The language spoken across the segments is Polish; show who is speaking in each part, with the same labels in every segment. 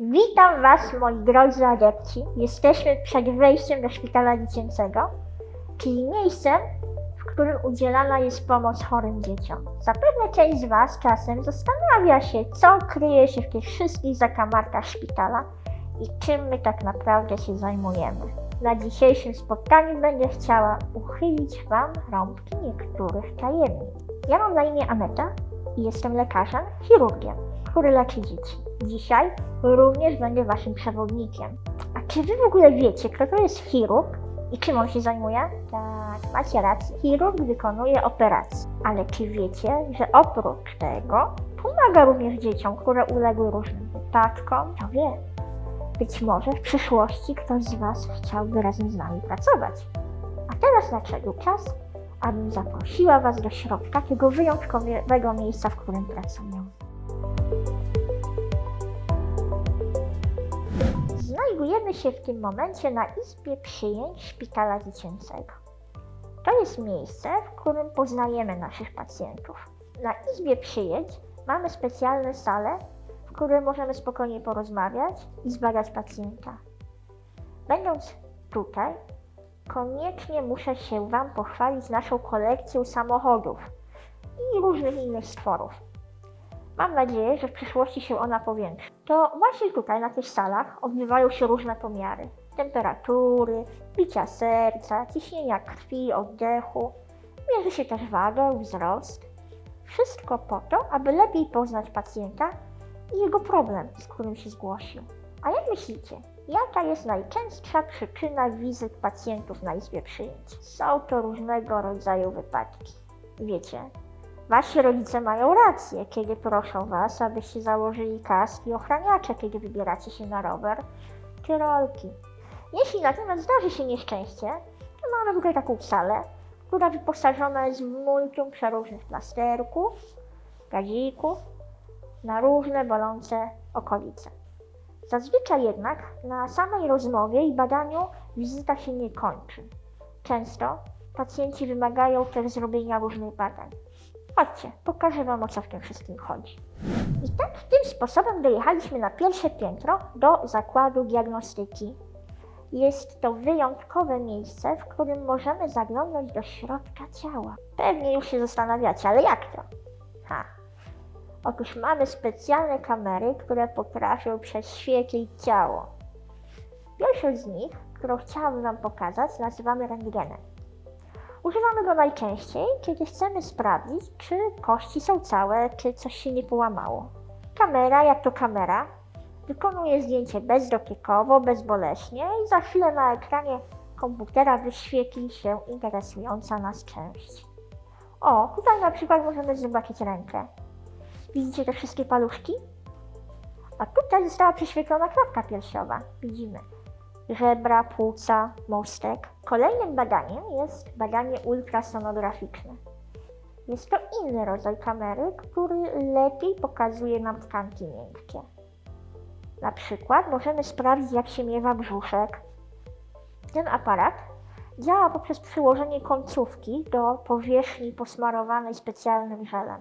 Speaker 1: Witam Was, moi drodzy adepci. Jesteśmy przed wejściem do szpitala dziecięcego, czyli miejscem, w którym udzielana jest pomoc chorym dzieciom. Zapewne część z Was czasem zastanawia się, co kryje się w tych wszystkich zakamarkach szpitala i czym my tak naprawdę się zajmujemy. Na dzisiejszym spotkaniu będę chciała uchylić Wam rąbki niektórych tajemnic. Ja mam na imię Aneta i jestem lekarzem, chirurgiem, który leczy dzieci. Dzisiaj również będę Waszym przewodnikiem. A czy Wy w ogóle wiecie, kto to jest chirurg i czym on się zajmuje? Tak, macie rację. Chirurg wykonuje operacje. Ale czy wiecie, że oprócz tego pomaga również dzieciom, które uległy różnym wypadkom? To wie. Być może w przyszłości ktoś z Was chciałby razem z nami pracować. A teraz nadszedł czas, abym zaprosiła Was do środka tego wyjątkowego miejsca, w którym pracuję. Znajdujemy się w tym momencie na izbie przyjęć szpitala dziecięcego. To jest miejsce, w którym poznajemy naszych pacjentów. Na izbie przyjęć mamy specjalne sale, w której możemy spokojnie porozmawiać i zbadać pacjenta. Będąc tutaj, koniecznie muszę się Wam pochwalić naszą kolekcją samochodów i różnych innych stworów. Mam nadzieję, że w przyszłości się ona powiększy. To właśnie tutaj, na tych salach, odbywają się różne pomiary. Temperatury, bicia serca, ciśnienia krwi, oddechu. Mierzy się też wagę, wzrost. Wszystko po to, aby lepiej poznać pacjenta i jego problem, z którym się zgłosił. A jak myślicie, jaka jest najczęstsza przyczyna wizyt pacjentów na izbie przyjęć? Są to różnego rodzaju wypadki. Wiecie, Wasi rodzice mają rację, kiedy proszą Was, abyście założyli kask i ochraniacze, kiedy wybieracie się na rower czy rolki. Jeśli natomiast zdarzy się nieszczęście, to mamy tutaj taką salę, która wyposażona jest w multum przeróżnych plasterków, gazików na różne bolące okolice. Zazwyczaj jednak na samej rozmowie i badaniu wizyta się nie kończy. Często pacjenci wymagają też zrobienia różnych badań. Chodźcie, pokażę Wam o co w tym wszystkim chodzi. I tak tym sposobem dojechaliśmy na pierwsze piętro do zakładu diagnostyki. Jest to wyjątkowe miejsce, w którym możemy zaglądać do środka ciała. Pewnie już się zastanawiacie, ale jak to? Ha. Otóż mamy specjalne kamery, które potrafią prześwietlić ciało. Pierwszą z nich, którą chciałabym Wam pokazać, nazywamy rentgenem. Używamy go najczęściej, kiedy chcemy sprawdzić, czy kości są całe, czy coś się nie połamało. Kamera, jak to kamera, wykonuje zdjęcie bezdotykowo, bezboleśnie i za chwilę na ekranie komputera wyświetli się interesująca nas część. O, tutaj na przykład możemy zobaczyć rękę. Widzicie te wszystkie paluszki? A tutaj została prześwietlona klatka piersiowa. Widzimy żebra, płuca, mostek. Kolejnym badaniem jest badanie ultrasonograficzne. Jest to inny rodzaj kamery, który lepiej pokazuje nam tkanki miękkie. Na przykład możemy sprawdzić, jak się miewa brzuszek. Ten aparat działa poprzez przyłożenie końcówki do powierzchni posmarowanej specjalnym żelem.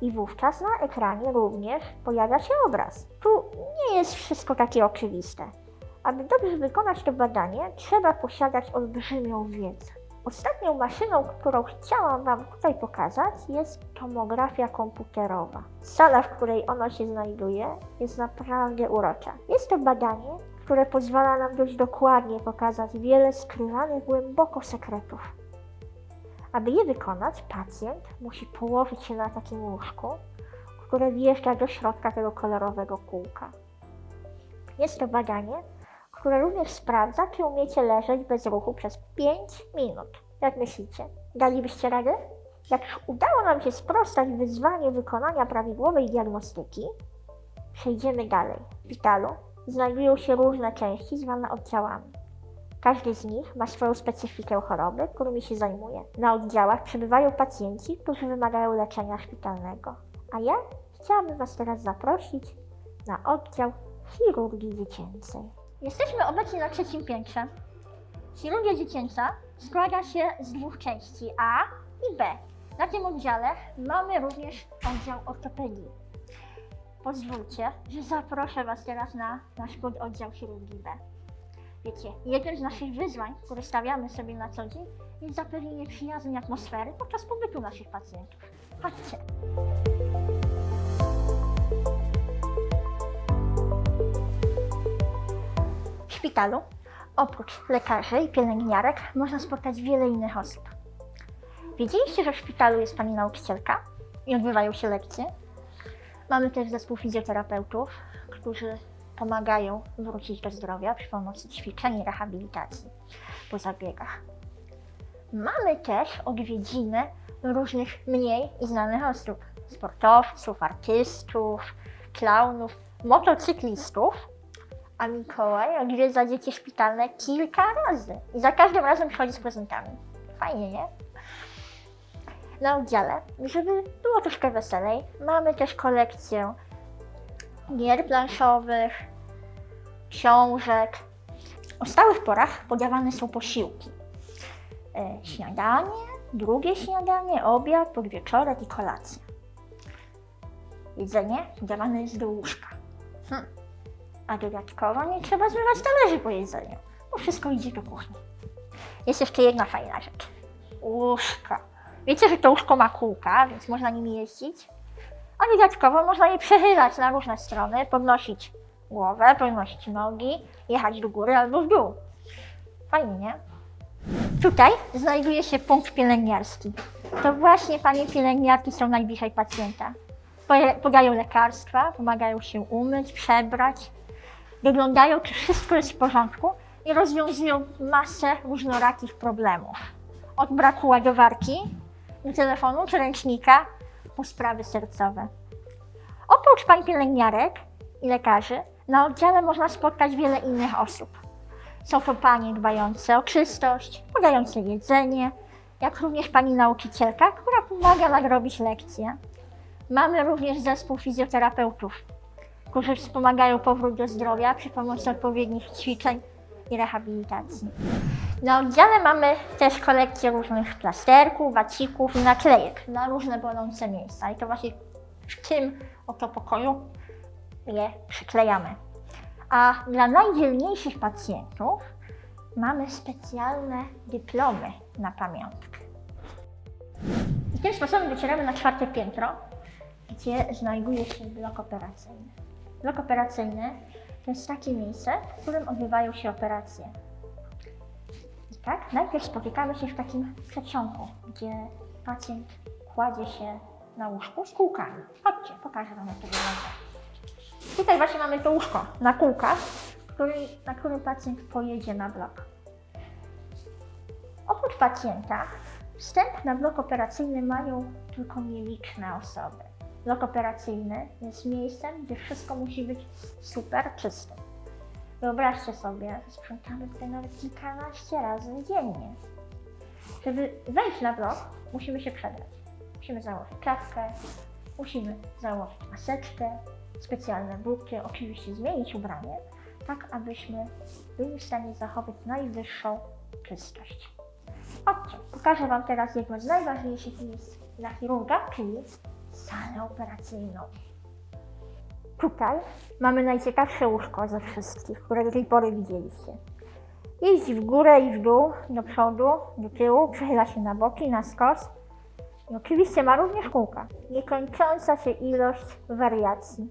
Speaker 1: I wówczas na ekranie również pojawia się obraz. Tu nie jest wszystko takie oczywiste. Aby dobrze wykonać to badanie, trzeba posiadać olbrzymią wiedzę. Ostatnią maszyną, którą chciałam Wam tutaj pokazać, jest tomografia komputerowa. Sala, w której ono się znajduje, jest naprawdę urocza. Jest to badanie, które pozwala nam dość dokładnie pokazać wiele skrywanych głęboko sekretów. Aby je wykonać, pacjent musi położyć się na takim łóżku, które wjeżdża do środka tego kolorowego kółka. Jest to badanie, które również sprawdza, czy umiecie leżeć bez ruchu przez 5 minut. Jak myślicie, dalibyście radę? Jak już udało nam się sprostać wyzwaniu wykonania prawidłowej diagnostyki, przejdziemy dalej. W szpitalu znajdują się różne części zwane oddziałami. Każdy z nich ma swoją specyfikę choroby, którymi się zajmuje. Na oddziałach przebywają pacjenci, którzy wymagają leczenia szpitalnego. A ja chciałabym Was teraz zaprosić na oddział chirurgii dziecięcej. Jesteśmy obecnie na trzecim piętrze. Chirurgia dziecięca składa się z dwóch części A i B. Na tym oddziale mamy również oddział ortopedii. pozwólcie, że zaproszę Was teraz na nasz pododdział chirurgii B. Wiecie, jednym z naszych wyzwań, które stawiamy sobie na co dzień, jest zapewnienie przyjaznej atmosfery podczas pobytu naszych pacjentów. Chodźcie. Szpitalu, oprócz lekarzy i pielęgniarek, można spotkać wiele innych osób. Wiedzieliście, że w szpitalu jest pani nauczycielka i odbywają się lekcje? Mamy też zespół fizjoterapeutów, którzy pomagają wrócić do zdrowia przy pomocy ćwiczeń i rehabilitacji po zabiegach. Mamy też odwiedziny różnych mniej znanych osób, sportowców, artystów, klaunów, motocyklistów, a Mikołaj odwiedza dzieci szpitalne kilka razy i za każdym razem przychodzi z prezentami. Fajnie, nie? Na oddziale, żeby było troszkę weselej, mamy też kolekcję gier planszowych, książek. O stałych porach podawane są posiłki. E, śniadanie, drugie śniadanie, obiad, podwieczorek i kolacja. Jedzenie podawane jest do łóżka. Hm. A dodatkowo nie trzeba zmywać talerzy po jedzeniu, bo wszystko idzie do kuchni. Jest jeszcze jedna fajna rzecz. Łóżko. Wiecie, że to łóżko ma kółka, więc można nim jeździć. A dodatkowo można je przechylać na różne strony, podnosić głowę, podnosić nogi, jechać do góry albo w dół. Fajnie, nie? Tutaj znajduje się punkt pielęgniarski. To właśnie panie pielęgniarki są najbliżej pacjenta. Podają lekarstwa, pomagają się umyć, przebrać, doglądają, czy wszystko jest w porządku i rozwiązują masę różnorakich problemów. Od braku ładowarki, do telefonu czy ręcznika, po sprawy sercowe. Oprócz pań pielęgniarek i lekarzy, na oddziale można spotkać wiele innych osób. Są to panie dbające o czystość, podające jedzenie, jak również pani nauczycielka, która pomaga nadrobić lekcje. Mamy również zespół fizjoterapeutów, którzy wspomagają powrót do zdrowia przy pomocy odpowiednich ćwiczeń i rehabilitacji. Na oddziale mamy też kolekcję różnych plasterków, wacików i naklejek na różne bolące miejsca. I to właśnie w tym oto pokoju je przyklejamy. A dla najdzielniejszych pacjentów mamy specjalne dyplomy na pamiątkę. I tym sposobem docieramy na czwarte piętro, gdzie znajduje się blok operacyjny. Blok operacyjny to jest takie miejsce, w którym odbywają się operacje. I tak, najpierw spotykamy się w takim przedsionku, gdzie pacjent kładzie się na łóżku z kółkami. Chodźcie, pokażę Wam jak to wygląda. Tutaj właśnie mamy to łóżko na kółkach, który, na którym pacjent pojedzie na blok. Oprócz pacjenta, wstęp na blok operacyjny mają tylko nieliczne osoby. Blok operacyjny jest miejscem, gdzie wszystko musi być super czyste. Wyobraźcie sobie, sprzątamy tutaj nawet kilkanaście razy dziennie. Żeby wejść na blok, musimy się przebrać. Musimy założyć czapkę, musimy założyć maseczkę, specjalne buty, oczywiście zmienić ubranie, tak abyśmy byli w stanie zachować najwyższą czystość. Chodźcie, pokażę Wam teraz jedno z najważniejszych miejsc dla chirurga, czyli salę operacyjną. Tutaj mamy najciekawsze łóżko ze wszystkich, które do tej pory widzieliście. Jeździ w górę i w dół, do przodu, do tyłu, przechyla się na boki, na skos. I oczywiście ma również kółka. Niekończąca się ilość wariacji.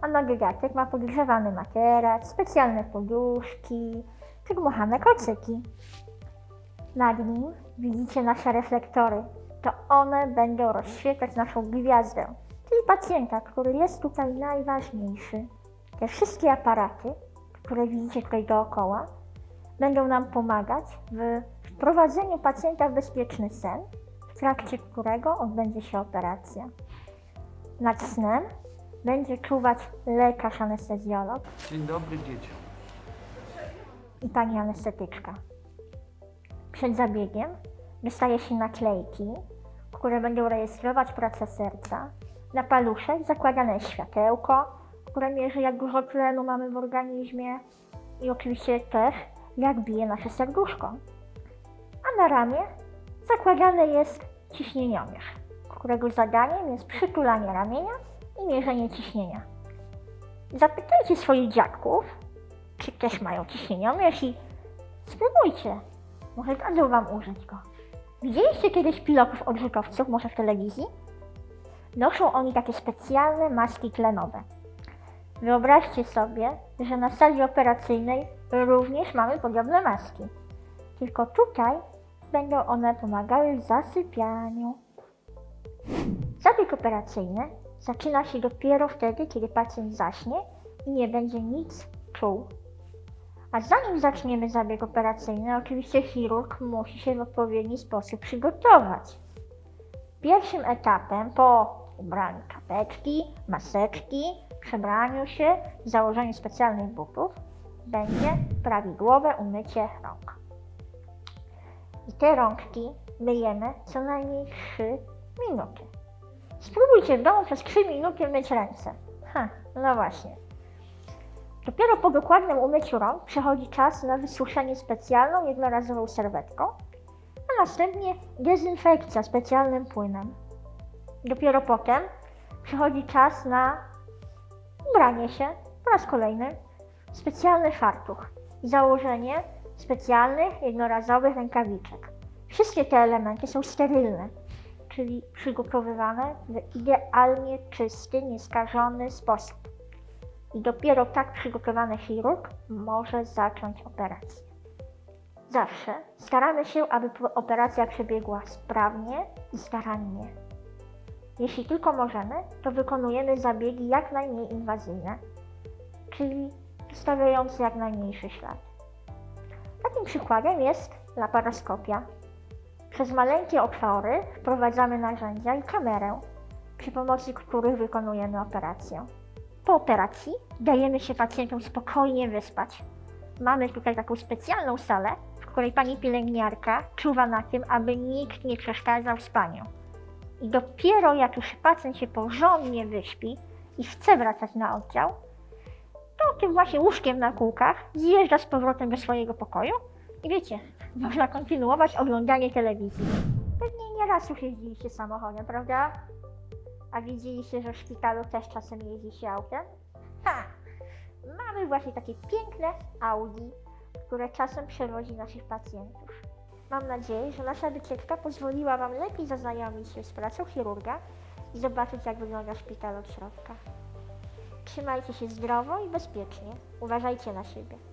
Speaker 1: A na dodatek ma podgrzewany materac, specjalne poduszki, przygmuchane kocyki. Nad nim widzicie nasze reflektory. To one będą rozświetlać naszą gwiazdę, czyli pacjenta, który jest tutaj najważniejszy. Te wszystkie aparaty, które widzicie tutaj dookoła, będą nam pomagać w wprowadzeniu pacjenta w bezpieczny sen, w trakcie którego odbędzie się operacja. Nad snem będzie czuwać lekarz anestezjolog
Speaker 2: Dzień dobry dzieciom.
Speaker 1: i pani anestetyczka. Przed zabiegiem dostaje się naklejki, które będą rejestrować pracę serca. Na paluszek zakładane jest światełko, które mierzy jak dużo tlenu mamy w organizmie i oczywiście też jak bije nasze serduszko. A na ramię zakładany jest ciśnieniomierz, którego zadaniem jest przytulanie ramienia i mierzenie ciśnienia. Zapytajcie swoich dziadków, czy też mają ciśnieniomierz jeśli spróbujcie. Może dadzą wam użyć go. Widzieliście kiedyś pilotów odrzutowców, może w telewizji? Noszą oni takie specjalne maski tlenowe. Wyobraźcie sobie, że na sali operacyjnej również mamy podobne maski. Tylko tutaj będą one pomagały w zasypianiu. Zabieg operacyjny zaczyna się dopiero wtedy, kiedy pacjent zaśnie i nie będzie nic czuł. A zanim zaczniemy zabieg operacyjny, oczywiście chirurg musi się w odpowiedni sposób przygotować. Pierwszym etapem po ubraniu czapeczki, maseczki, przebraniu się, założeniu specjalnych butów będzie prawidłowe umycie rąk. I te rączki myjemy co najmniej 3 minuty. Spróbujcie w domu przez 3 minuty myć ręce. Ha, no właśnie. Dopiero po dokładnym umyciu rąk przychodzi czas na wysuszenie specjalną jednorazową serwetką, a następnie dezynfekcja specjalnym płynem. Dopiero potem przychodzi czas na ubranie się po raz kolejny w specjalny fartuch i założenie specjalnych jednorazowych rękawiczek. Wszystkie te elementy są sterylne, czyli przygotowywane w idealnie czysty, nieskażony sposób. I dopiero tak przygotowany chirurg może zacząć operację. Zawsze staramy się, aby operacja przebiegła sprawnie i starannie. Jeśli tylko możemy, to wykonujemy zabiegi jak najmniej inwazyjne, czyli zostawiające jak najmniejszy ślad. Takim przykładem jest laparoskopia. Przez maleńkie otwory wprowadzamy narzędzia i kamerę, przy pomocy których wykonujemy operację. Po operacji dajemy się pacjentom spokojnie wyspać. Mamy tutaj taką specjalną salę, w której pani pielęgniarka czuwa na tym, aby nikt nie przeszkadzał w spaniu. I dopiero jak już pacjent się porządnie wyśpi i chce wracać na oddział, to tym właśnie łóżkiem na kółkach zjeżdża z powrotem do swojego pokoju i wiecie, można kontynuować oglądanie telewizji. Pewnie nie raz już jeździliście samochodem, prawda? A widzieliście, że w szpitalu też czasem jeździ się autem? Ha! Mamy właśnie takie piękne Audi, które czasem przewozi naszych pacjentów. Mam nadzieję, że nasza wycieczka pozwoliła Wam lepiej zaznajomić się z pracą chirurga i zobaczyć, jak wygląda szpital od środka. Trzymajcie się zdrowo i bezpiecznie. Uważajcie na siebie.